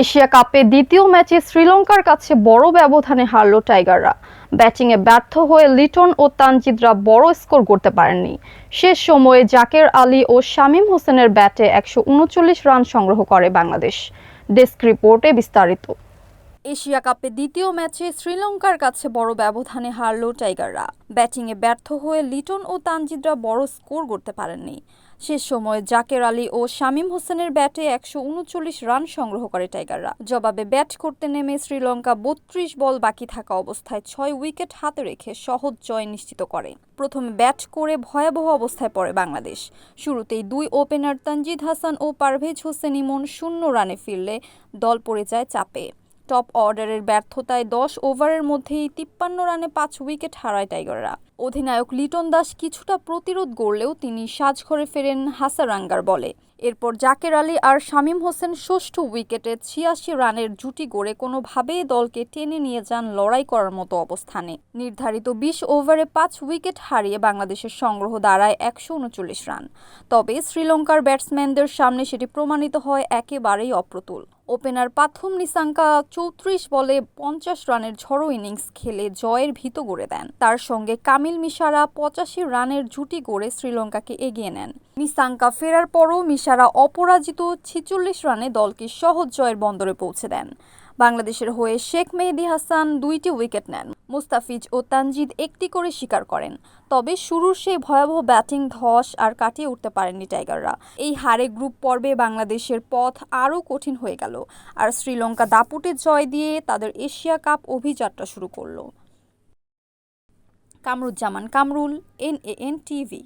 Asia কাপে দ্বিতীয় ম্যাচে শ্রীলঙ্কার কাছে বড় ব্যবধানে হারলো টাইগাররা। ব্যাটিংয়ে ব্যর্থ হয়ে লিটন ও তানজিদরা বড় স্কোর করতে পারেননি। শেষ সময়ে জাকের আলী ও শামীম হোসেনের ব্যাটে একশো উনচল্লিশ রান সংগ্রহ করে বাংলাদেশ। ডেস্ক রিপোর্টে বিস্তারিত। এশিয়া কাপে দ্বিতীয় ম্যাচে শ্রীলঙ্কার কাছে বড় ব্যবধানে হারল টাইগাররা। ব্যাটিংয়ে ব্যর্থ হয়ে লিটন ও তানজিদরা বড় স্কোর করতে পারেননি। শেষ সময়ে জাকের আলী ও শামীম হোসেনের ব্যাটে একশো উনচল্লিশ রান সংগ্রহ করে টাইগাররা। জবাবে ব্যাট করতে নেমে শ্রীলঙ্কা বত্রিশ বল বাকি থাকা অবস্থায় ছয় উইকেট হাতে রেখে সহজ জয় নিশ্চিত করে। প্রথমে ব্যাট করে ভয়াবহ অবস্থায় পড়ে বাংলাদেশ। শুরুতেই দুই ওপেনার তানজিদ হাসান ও পারভেজ হোসেন ইমন শূন্য রানে ফিরলে দল পড়ে যায় চাপে। টপ অর্ডারের ব্যর্থতায় দশ ওভারের মধ্যেই তিপ্পান্ন রানে পাঁচ উইকেট হারায় টাইগাররা। অধিনায়ক লিটন দাস কিছুটা প্রতিরোধ গড়লেও তিনি সাজঘরে ফেরেন হাসারাঙ্গার বলে। এরপর জাকের আলী আর শামীম হোসেন ষষ্ঠ উইকেটে ছিয়াশি রানের জুটি গড়ে কোনোভাবেই দলকে টেনে নিয়ে যান লড়াই করার মতো অবস্থানে। নির্ধারিত বিশ ওভারে পাঁচ উইকেট হারিয়ে বাংলাদেশের সংগ্রহ দাঁড়ায় একশো উনচল্লিশ রান। তবে শ্রীলঙ্কার ব্যাটসম্যানদের সামনে সেটি প্রমাণিত হয় একেবারেই অপ্রতুল। ওপেনার পাথম নিসাঙ্কা চৌত্রিশ বলে পঞ্চাশ রানের ঝড়ো ইনিংস খেলে জয়ের ভিত গড়ে দেন। তার সঙ্গে কামিল মিশারা পঁচাশি রানের জুটি গড়ে শ্রীলঙ্কাকে এগিয়ে নেন। নিসাঙ্কা ফেরার পরও মিশারা অপরাজিত ছিচল্লিশ রানে দলকে সহজ জয়ের বন্দরে পৌঁছে দেন। বাংলাদেশের হয়ে শেখ মেহেদি হাসান দুইটি উইকেট নেন। মুস্তাফিজ ও তানজিদ একটি করে শিকার করেন। তবে শুরুর সেই ভয়াবহ ব্যাটিং ধস আর কাটিয়ে উঠতে পারেননি টাইগাররা। এই হারে গ্রুপ পর্বে বাংলাদেশের পথ আরও কঠিন হয়ে গেল আর শ্রীলঙ্কা দাপুটে জয় দিয়ে তাদের এশিয়া কাপ অভিযাত্রা শুরু করল। Kamruzzaman, Kamrul N A N TV.